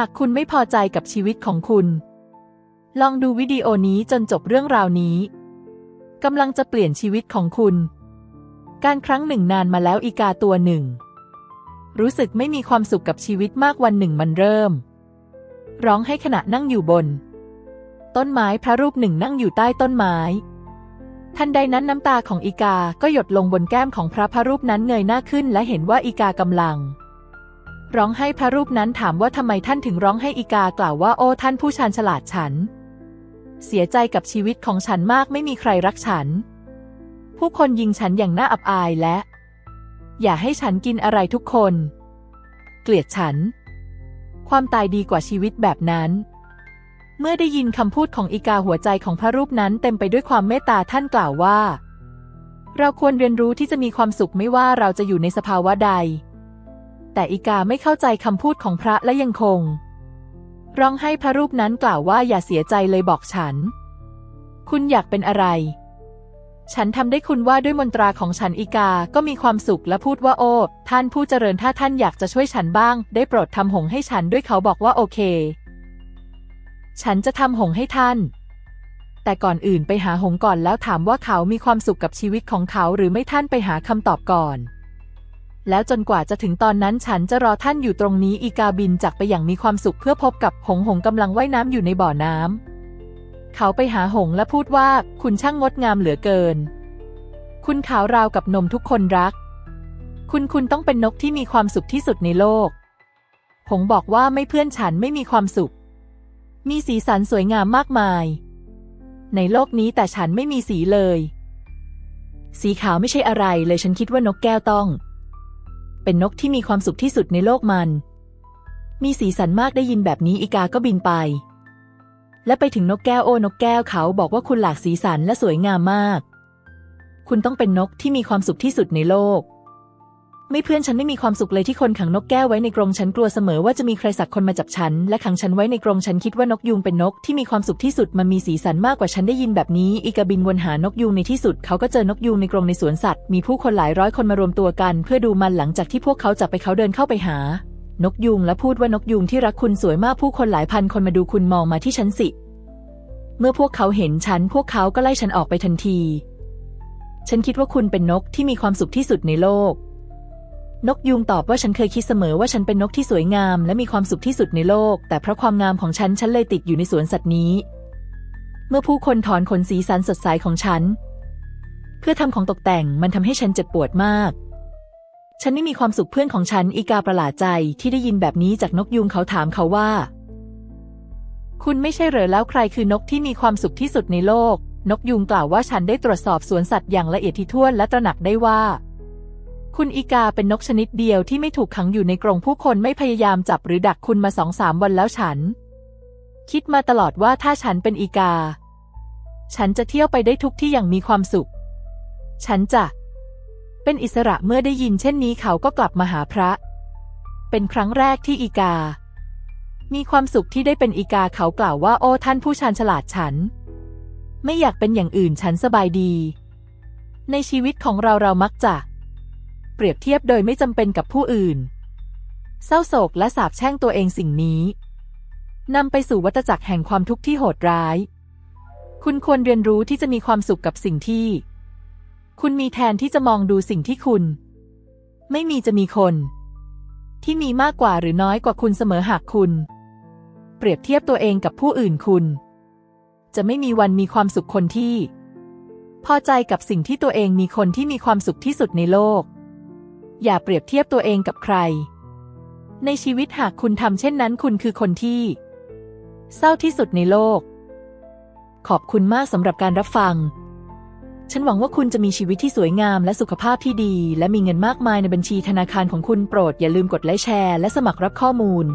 หากคุณไม่พอใจกับชีวิตของคุณ ลองดูวิดีโอนี้จนจบเรื่องราวนี้กำลังจะเปลี่ยนชีวิตของคุณ การครั้งหนึ่งนานมาแล้วอีกาตัวหนึ่ง รู้สึกไม่มีความสุขกับชีวิตมากวันหนึ่งมันเริ่ม ร้องให้ขณะนั่งอยู่บน ต้นไม้พระรูปหนึ่งนั่งอยู่ใต้ต้นไม้ ทันใดนั้นน้ำตาของอีกาก็หยดลงบนแก้มของพระพระรูปนั้นเงยหน้าขึ้นและเห็นว่าอีกากำลัง ร้องให้พระรูปนั้นถามว่าทำไมท่านถึงร้องให้อีกากล่าวว่าโอ้ท่านผู้ชาญฉลาดฉัน เสียใจกับชีวิตของฉันมากไม่มีใครรักฉัน ผู้คนยิงฉันอย่างน่าอับอายและ อย่าให้ฉันกินอะไรทุกคน เกลียดฉัน ความตายดีกว่าชีวิตแบบนั้น เมื่อได้ยินคำพูดของอีกาหัวใจของพระรูปนั้นเต็มไปด้วยความเมตตาท่านกล่าวว่า เราควรเรียนรู้ที่จะมีความสุขไม่ว่าเราจะอยู่ในสภาวะใด แต่อีกาไม่เข้าใจคำพูดของพระและยังคง ร้องให้พระรูปนั้นกล่าวว่าอย่าเสียใจเลยบอกฉัน คุณอยากเป็นอะไร ฉันทำได้คุณว่าด้วยมนตราของฉันอีกาก็มีความสุขและพูดว่าโอ้ท่านผู้เจริญถ้าท่านอยากจะช่วยฉันบ้าง ได้โปรดทำหงให้ฉันด้วยเขาบอกว่าโอเค ฉันจะทำหงให้ท่านแต่ก่อนอื่นไปหาหงก่อนแล้วถามว่าเขามีความสุขกับชีวิตของเขาหรือไม่ท่านไปหาคำตอบก่อน แล้วจนกว่าจะถึงตอนนั้นฉันจะรอท่านอยู่ตรงนี้อีกาบินจากไปอย่างมีความสุขเพื่อพบกับหงหงกำลังว่ายน้ำอยู่ในบ่อน้ำเขาไปหาหงและพูดว่าคุณช่างงดงามเหลือเกิน คุณขาวราวกับนมทุกคนรัก คุณคุณต้องเป็นนกที่มีความสุขที่สุดในโลก หงบอกว่าไม่เพื่อนฉันไม่มีความสุข มีสีสันสวยงามมากมาย ในโลกนี้แต่ฉันไม่มีสีเลย สีขาวไม่ใช่อะไรเลยฉันคิดว่านกแก้วต้อง เป็นนกที่มีความสุขที่สุดในโลกมัน มีสีสันมากได้ยินแบบนี้อีกาก็บินไป และไปถึงนกแก้วโอ้นกแก้วเขาบอกว่าคุณหลากสีสันและสวยงามมาก คุณต้องเป็นนกที่มีความสุขที่สุดในโลก ไม่เพื่อนฉันไม่มีความสุขเลยที่คนขังนกแก้วไว้ในกรงฉันกลัวเสมอว่าจะมีใครสักคนมาจับฉัน และขังฉันไว้ในกรงฉันคิดว่านกยูงเป็นนกที่มีความสุขที่สุดมันมีสีสันมากกว่าฉันได้ยินแบบนี้ อีกาบินวนหานกยูงในที่สุด เขาก็เจอนกยูงในกรงในสวนสัตว์มีผู้คนหลายร้อยคนมารวมตัวกัน เพื่อดูมันหลังจากที่พวกเขาจับไปเขาเดินเข้าไปหา นกยูงและพูดว่านกยูงที่รักคุณสวยมากผู้คนหลายพันคนมาดูคุณมองมาที่ฉันสิ เมื่อพวกเขาเห็นฉันพวกเขาก็ไล่ฉันออกไปทันที ฉันคิดว่าคุณเป็นนกที่มีความสุขที่สุดในโลก นกยูงตอบว่าฉันเคยคิดเสมอว่าฉันเป็นนกที่สวยงามและมีความสุขที่สุดในโลก แต่เพราะความงามของฉันฉันเลยติดอยู่ในสวนสัตว์นี้ เมื่อผู้คนถอนขนสีสันสดใสของฉัน เพื่อทำของตกแต่งมันทำให้ฉันเจ็บปวดมาก ฉันไม่มีความสุขเพื่อนของฉันอีกาประหลาดใจที่ได้ยินแบบนี้จากนกยูงเขาถามเขาว่า คุณไม่ใช่เหรอแล้วใครคือนกที่มีความสุขที่สุดในโลก นกยูงกล่าวว่าฉันได้ตรวจสอบสวนสัตว์อย่างละเอียดถี่ถ้วนและตระหนักได้ว่า คุณอีกาเป็นนกชนิดเดียวที่ไม่ถูกขังอยู่ในกรงผู้คนไม่พยายามจับหรือดักคุณมาสองสามวันแล้วฉัน คิดมาตลอดว่าถ้าฉันเป็นอีกา ฉันจะเที่ยวไปได้ทุกที่อย่างมีความสุข ฉันจะ เป็นอิสระเมื่อได้ยินเช่นนี้เขาก็กลับมาหาพระ เป็นครั้งแรกที่อีกา มีความสุขที่ได้เป็นอีกาเขากล่าวว่าโอ้ท่านผู้ชาญฉลาดฉัน ไม่อยากเป็นอย่างอื่นฉันสบายดี ในชีวิตของเราเรามักจะ เปรียบเทียบโดยไม่จำเป็นกับผู้อื่น เศร้าโศกและสาบแช่งตัวเองสิ่งนี้นำไปสู่วัฏจักรแห่งความทุกข์ที่โหดร้าย คุณควรเรียนรู้ที่จะมีความสุขกับสิ่งที่ คุณมีแทนที่จะมองดูสิ่งที่คุณ ไม่มีจะมีคน ที่มีมากกว่าหรือน้อยกว่าคุณเสมอหากคุณ เปรียบเทียบตัวเองกับผู้อื่นคุณ จะไม่มีวันมีความสุขคนที่ พอใจกับสิ่งที่ตัวเองมีคนที่มีความสุขที่สุดในโลก อย่าเปรียบเทียบตัวเองกับใคร ในชีวิตหากคุณทำเช่นนั้นคุณคือคนที่ เศร้าที่สุดในโลก ขอบคุณมากสำหรับการรับฟัง ฉันหวังว่าคุณจะมีชีวิตที่สวยงามและสุขภาพที่ดี และมีเงินมากมายในบัญชีธนาคารของคุณโปรดอย่าลืมกดไลค์แชร์และสมัครรับข้อมูล